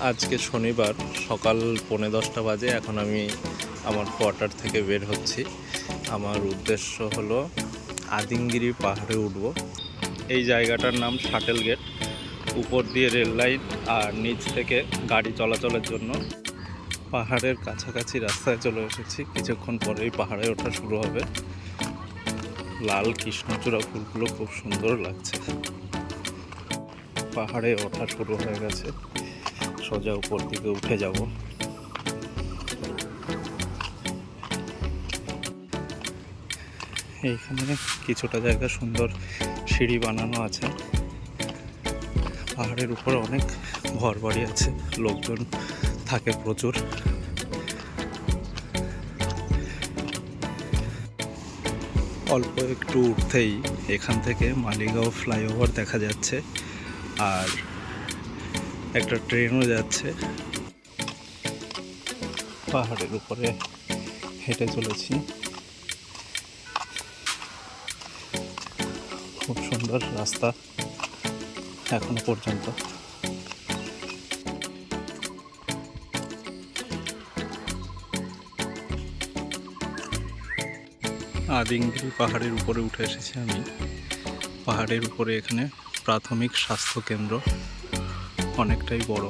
আজকে শনিবার, সকাল পৌনে দশটা বাজে, এখন আমি আমার কোয়ার্টার থেকে বের হচ্ছি। আমার উদ্দেশ্য হলো আদিঙ্গিরি পাহাড়ে উঠব। এই জায়গাটার নাম শাটেল গেট, উপর দিয়ে রেল লাইন আর নিচ থেকে গাড়ি চলাচলের জন্য। পাহাড়ের কাছাকাছি রাস্তায় চলে এসেছি, কিছুক্ষণ পরেই পাহাড়ে ওঠা শুরু হবে। লাল কৃষ্ণচূড়া ফুলগুলো খুব সুন্দর লাগছে। পাহাড়ে ওঠা শুরু হয়ে গেছে। সোজা উপর দিকে উঠে যাব। এইখানে কিছুটা জায়গা সুন্দর সিঁড়ি বানানো আছে। পাহাড়ের উপরে অনেক ঘর বাড়ি আছে, লোকজন থাকে প্রচুর। অল্প একটু উঠতেই এখান থেকে মালিগাঁও ফ্লাইওভার দেখা যাচ্ছে। আর একটা ট্রেনও যাচ্ছে। পাহাড়ের উপরে হেঁটে চলেছি। খুব সুন্দর রাস্তা এখনও পর্যন্ত। আদিঙ্গিরি পাহাড়ের উপরে উঠে এসেছি আমি। পাহাড়ের উপরে এখানে প্রাথমিক স্বাস্থ্য কেন্দ্র। অনেকটাই বড়।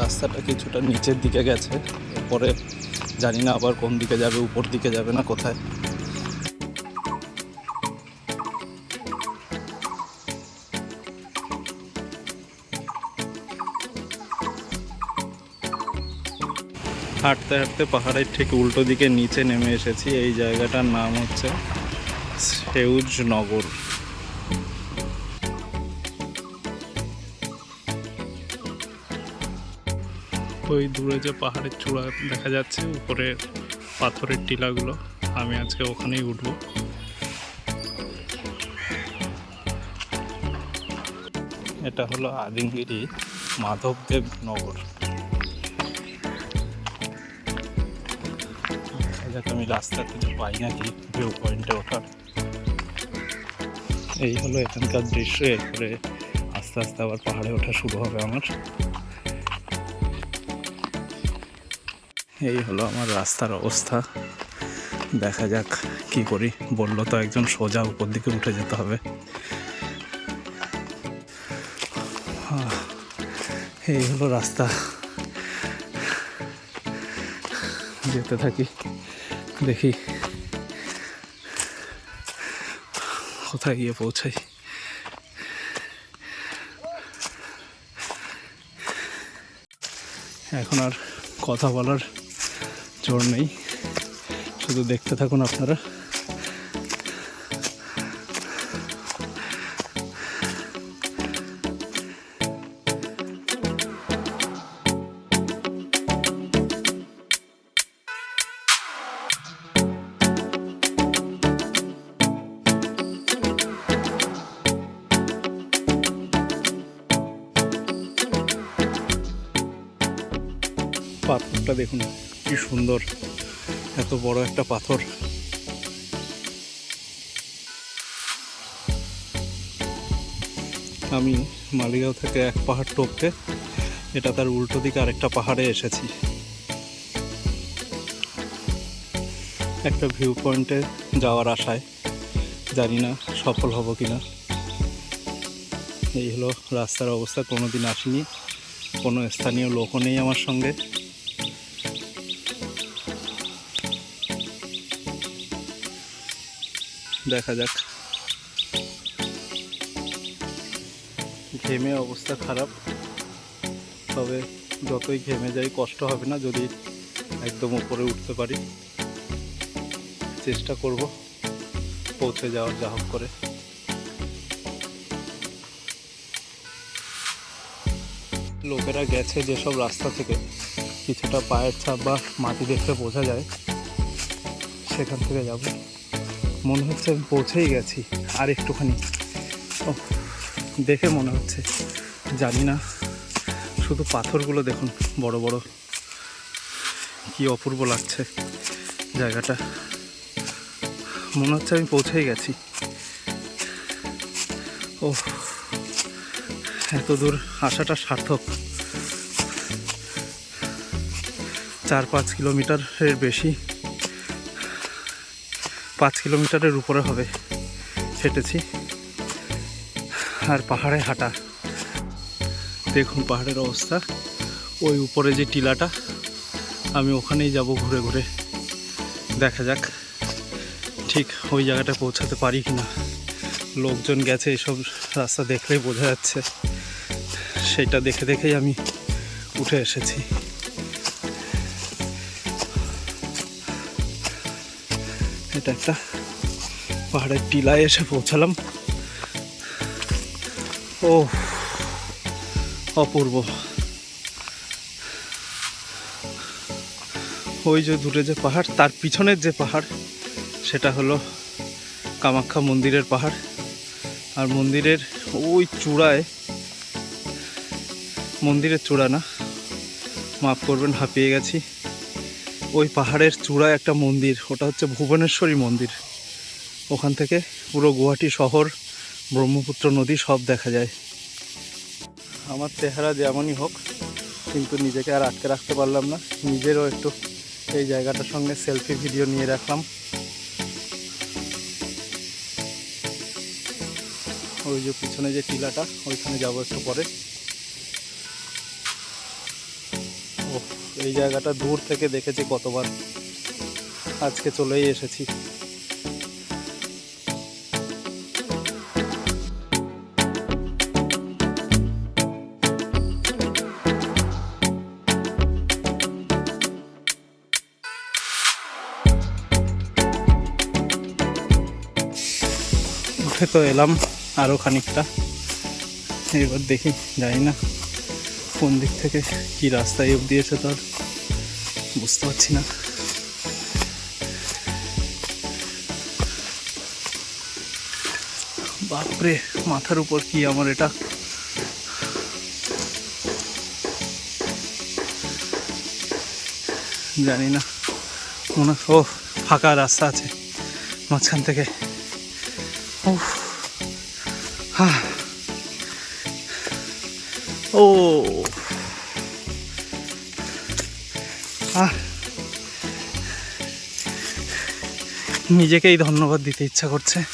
রাস্তাটা কিছুটা নিচের দিকে গেছে। পরে জানি না আবার কোন দিকে যাবে, উপর দিকে যাবে না, কোথায়। হাঁটতে হাঁটতে পাহাড়ের ঠিক উল্টো দিকে নিচে নেমে এসেছি। এই জায়গাটার নাম হচ্ছে সেউজ নগর। ওই দূরে যে পাহাড়ের চূড়া দেখা যাচ্ছে উপরে পাথরের টিলাগুলো, আমি আজকে ওখানেই উঠবো। এটা হলো আদিমগিরি মাধবদেব নগর। যাক আমি রাস্তা থেকে পাই নাকি ভিউ পয়েন্টে ওঠার। এই হলো এখানকার দৃশ্য, এরপরে আস্তে আস্তে আবার পাহাড়ে ওঠা শুরু হবে আমার। এই হলো আমার রাস্তার অবস্থা। দেখা যাক কি করি। বলল তো একজন সোজা উপর দিকে উঠে যেতে হবে। এই হলো রাস্তা। যেতে থাকি। দেখি। কোথায় গিয়ে পৌঁছাই? এখন আর কথা বলার জোর নেই। শুধু দেখতে থাকুন আপনারা। পাথরটা দেখুন, কি সুন্দর, এত বড় একটা পাথর। আমি মালিগাঁও থেকে এক পাহাড় টপকে, এটা তার উল্টো দিকে আরেকটা পাহাড়ে এসেছি। একটা ভিউ পয়েন্টে যাওয়ার আশায়, জানি না সফল হব কি না এই হলো রাস্তার অবস্থা কোনো দিন আসিনি, কোনো স্থানীয় লোকও নেই আমার সঙ্গে। দেখা যাক। ঘেমে অবস্থা খারাপ। তবে যতই ঘেমে যাই, কষ্ট হবে না যদি একদম উপরে উঠতে পারি। চেষ্টা করব পৌঁছে যাওয়ার যা হোক করে। লোকেরা গেছে যেসব রাস্তা থেকে, কিছুটা পায়ের ছাপ বা মাটি দেখলে বোঝা যায়, সেখান থেকে যাব। মনে হচ্ছে আমি পৌঁছেই গেছি, আর একটুখানি। ও দেখে মনে হচ্ছে। জানি না, শুধু পাথরগুলো দেখুন, বড় বড়। কি অপূর্ব লাগছে জায়গাটা। মনে হচ্ছে আমি পৌঁছেই গেছি। ও এত দূর আসাটা সার্থক। চার পাঁচ কিলোমিটারের বেশি। পাঁচ কিলোমিটারের উপরে হবে। হেঁটেছি। আর পাহাড়ে হাঁটা। দেখুন পাহাড়ের অবস্থা। ওই উপরে যে টিলাটা, আমি ওখানেই যাব ঘুরে ঘুরে। দেখা যাক ঠিক ওই জায়গাটা পৌঁছাতে পারি কি না লোকজন গেছে এসব রাস্তা দেখলেই বোঝা যাচ্ছে। সেটা দেখে দেখেই আমি উঠে এসেছি। এটা একটা পাহাড়ের টিলায় এসে পৌঁছালাম। ও অপূর্ব। ওই যে দূরে যে পাহাড়, তার পিছনের যে পাহাড়, সেটা হলো কামাখ্যা মন্দিরের পাহাড়। আর মন্দিরের ওই চূড়ায়, মন্দিরের চূড়া না, মাফ করবেন, হাঁপিয়ে গেছি। ওই পাহাড়ের চূড়ায় একটা মন্দির, ওটা হচ্ছে ভুবনেশ্বরী মন্দির। ওখান থেকে পুরো গুয়াহাটি শহর, ব্রহ্মপুত্র নদী সব দেখা যায়। আমার চেহারা যেমনই হোক, কিন্তু নিজেকে আর আটকে রাখতে পারলাম না। নিজেরও একটু এই জায়গাটার সঙ্গে সেলফি ভিডিও নিয়ে রাখলাম। ওই যে পিছনে যে টিলাটা, ওইখানে যাব একটু পরে। এই জায়গাটা দূর থেকে দেখেছি কতবার। আজকে চলেই এসেছি। তো এলাম আরও খানিকটা। এবার দেখি জানি না। কোন দিক থেকে কি রাস্তায় অব্দি এসে তো আর বুঝতে পারছি না। বাপরে, মাথার উপর কি আমার এটা? জানি না। মনে ও ফাঁকা রাস্তা আছে মাঝখান থেকে। উফ হা ও নিজেকেই ধন্যবাদ দিতে ইচ্ছা করছে।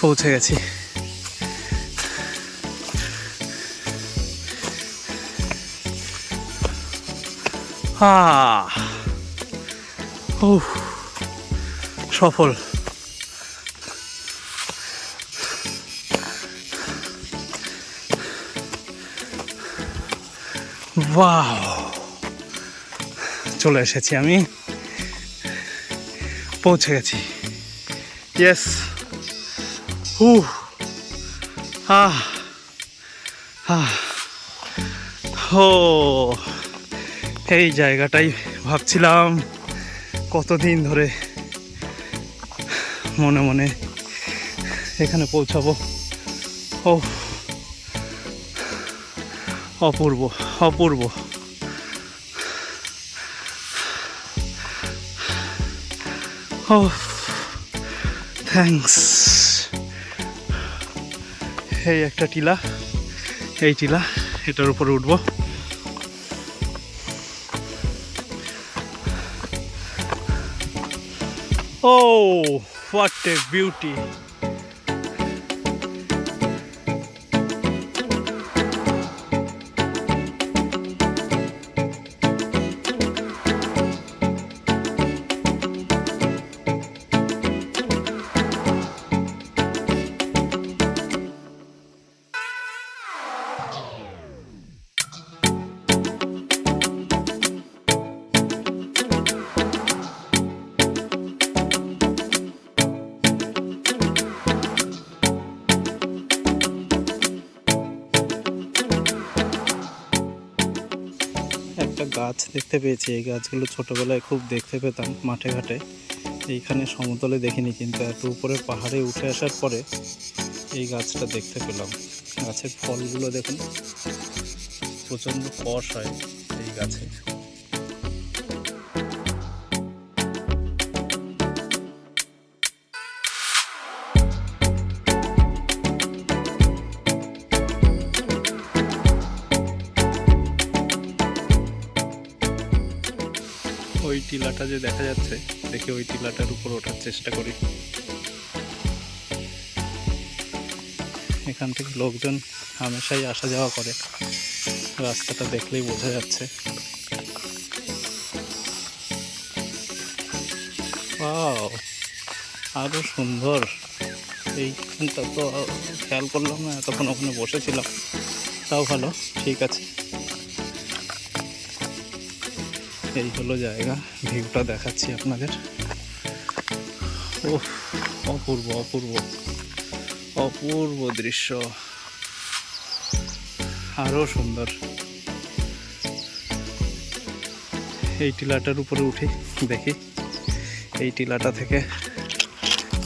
পৌঁছে গেছি। সফল। ওয়াও। চলে এসেছি আমি। পৌঁছে গেছি। ইয়েস হু আহ। ও এই জায়গাটাই ভাবছিলাম কতদিন ধরে মনে মনে এখানে পৌঁছাবো। ও অপূর্ব অপূর্ব। ও থ্যাংকস এই একটা টিলা এই টিলা এটার উপরে উঠবো। ও হোয়াট এ বিউটি গাছ দেখতে পেয়েছি। এই গাছগুলো ছোটোবেলায় খুব দেখতে পেতাম মাঠে ঘাটে। এইখানে সমতলে দেখিনি কিন্তু এত উপরে পাহাড়ে উঠে আসার পরে এই গাছটা দেখতে পেলাম। গাছের ফলগুলো দেখুন, প্রচণ্ড কষ হয় এই গাছে। ওই টিলাটা যে দেখা যাচ্ছে দেখে ওই টিলাটার উপর ওঠার চেষ্টা করি। এখান থেকে লোকজন হামেশাই আসা যাওয়া করে। রাস্তাটা দেখলেই বোঝা যাচ্ছে। Wow, আরও সুন্দর। এইখানটা তো খেয়াল করলাম না এতক্ষণ ওখানে বসেছিলাম। তাও ভালো ঠিক আছে। এই হলো জায়গা, ভিউটা দেখাচ্ছি আপনাদের। ও অপূর্ব অপূর্ব অপূর্ব দৃশ্য। আরও সুন্দর। এই টিলাটার উপরে উঠি, দেখি। এই টিলাটা থেকে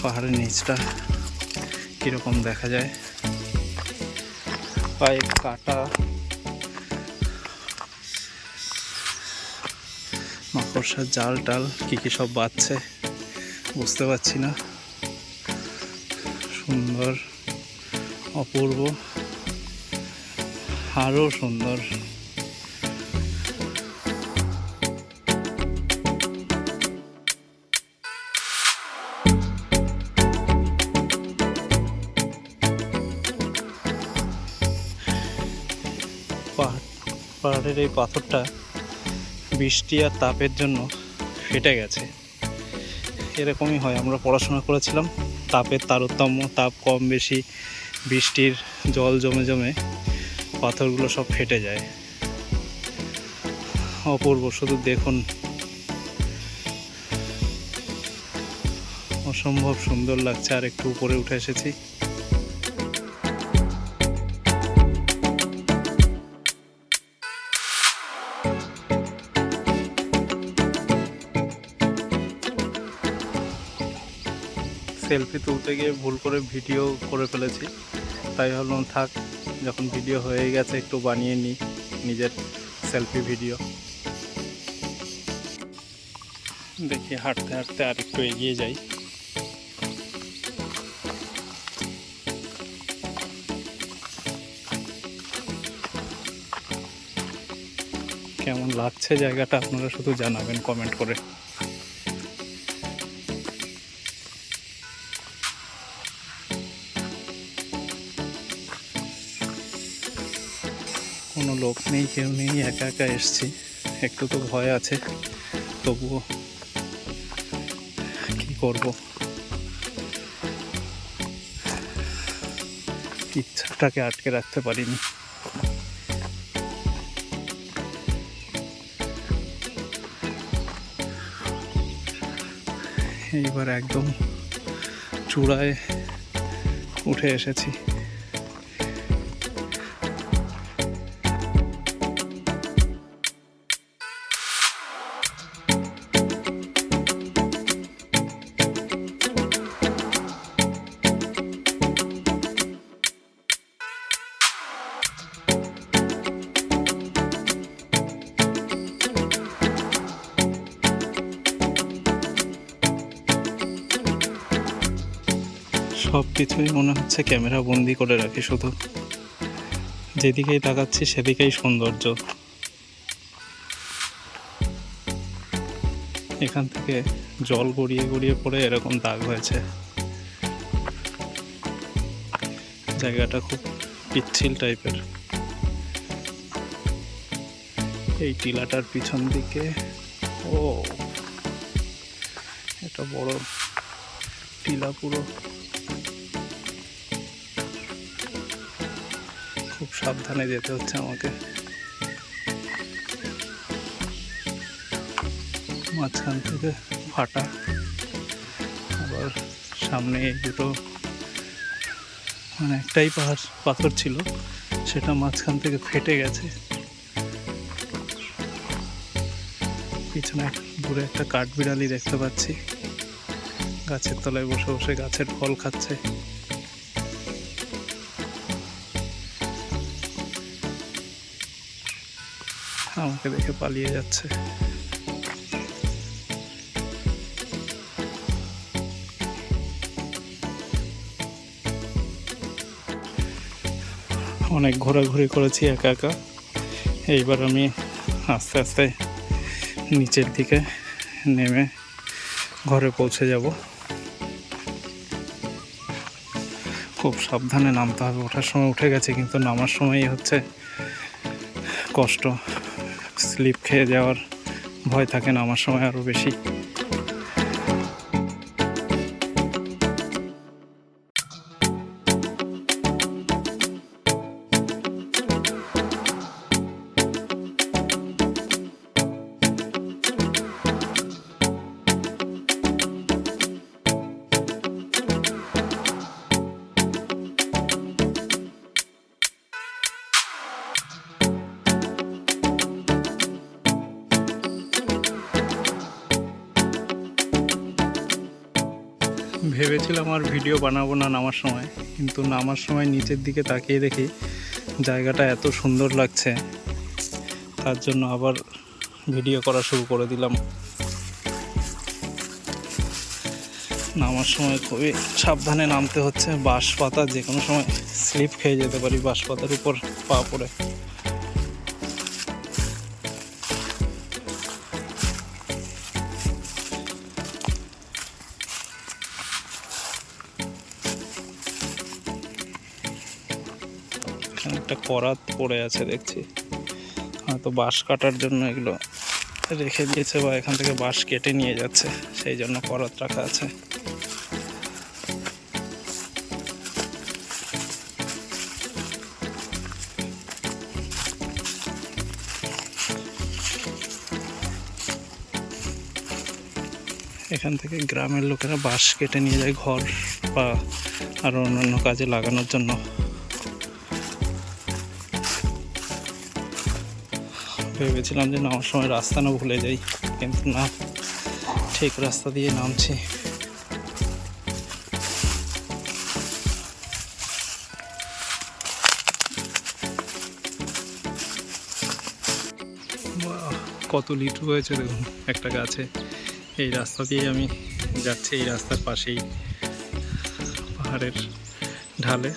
পাহাড়ের নিচটা কীরকম দেখা যায়। পায়ে কাটা। মাকড়সার জাল টাল কী কী সব বাজছে বুঝতে পারছি না। সুন্দর, অপূর্ব আরও সুন্দর। পাহাড়, পাহাড়ের এই পাথরটা বৃষ্টি আর তাপের জন্য ফেটে গেছে। এরকমই হয়, আমরা পড়াশোনা করেছিলাম। তাপের তারতম্য, তাপ কম বেশি, বৃষ্টির জল জমে জমে পাথরগুলো সব ফেটে যায়। অপূর্ব, শুধু দেখুন। অসম্ভব সুন্দর লাগছে, আর একটু উপরে উঠে এসেছি। সেলফি তুলতে গিয়ে ভুল করে ভিডিও করে ফেলেছি। তাই ভাবলাম, থাক, যখন ভিডিও হয়ে গেছে, একটু বানিয়ে নিই নিজের সেলফি ভিডিও। দেখি, হাঁটতে হাঁটতে আর একটু এগিয়ে যাই। কেমন লাগছে জায়গাটা, আপনারা শুধু জানাবেন কমেন্ট করে। কোনো লোক নেই, কেউ নেই, একা একা এসছি। একটু তো ভয় আছে, তবুও কি করব? ইচ্ছাটাকে আটকে রাখতে পারিনি। এইবার একদম চূড়ায় উঠে এসেছি। কিছুই মনে হচ্ছে ক্যামেরা বন্দি করে রাখি শুধু। যেদিকেই তাকাচ্ছি সেদিকেই সৌন্দর্য। এখান থেকে জল গড়িয়ে গড়িয়ে পড়ে এরকম দাগ হয়েছে। জায়গাটা খুব পিচ্ছিল টাইপের। এই টিলাটার পিছন দিকে, ও এটা বড় টিলা পুরো সাবধানে যেতে হচ্ছে আমাকে। মাঝখান থেকে ফাটা। আবার সামনে দুটো মানে একটাই পাহাড়, পাথর ছিল, সেটা মাঝখান থেকে ফেটে গেছে। পিছনে দূরে একটা কাঠবিড়ালি দেখতে পাচ্ছি। গাছের তলায় বসে বসে গাছের ফল খাচ্ছে। আমাকে দেখে পালিয়ে যাচ্ছে। অনেক ঘোরাঘুরি করেছি একা একা। এইবার আমি আস্তে আস্তে নিচের দিকে নেমে ঘরে পৌঁছে যাব। খুব সাবধানে নামতে হবে। ওঠার সময় উঠে গেছে, কিন্তু নামার সময়ই হচ্ছে কষ্ট। স্লিপ খেয়ে যাওয়ার ভয় থাকে না আমার সময় আরও বেশি। ভেবেছিলাম আর ভিডিও বানাবো না নামার সময়, কিন্তু নামার সময় নিচের দিকে তাকিয়ে দেখি জায়গাটা এত সুন্দর লাগছে। তার জন্য আবার ভিডিও করা শুরু করে দিলাম। নামার সময় খুবই সাবধানে নামতে হচ্ছে বাঁশ পাতা যে কোনো সময় স্লিপ খেয়ে যেতে পারি বাঁশ পাতার উপর পা পড়ে। করাত পড়ে আছে দেখছি। হয়তো বাঁশ কাটার জন্য এগুলো রেখে দিয়েছে বা এখান থেকে বাঁশ কেটে নিয়ে যাচ্ছে, সেই জন্য পরাত রাখা আছে। এখান থেকে গ্রামের লোকেরা বাঁশ কেটে নিয়ে যায় ঘর বা আরও অন্যান্য কাজে লাগানোর জন্য। ভেবেছিলাম যে নামার সময় রাস্তা না ভুলে যাই, কিন্তু না, ঠিক রাস্তা দিয়ে নামছি। কত লিটু হয়েছে দেখুন একটা গাছে। এই রাস্তা দিয়ে আমি যাচ্ছি, এই রাস্তার পাশেই পাহাড়ের ঢালে।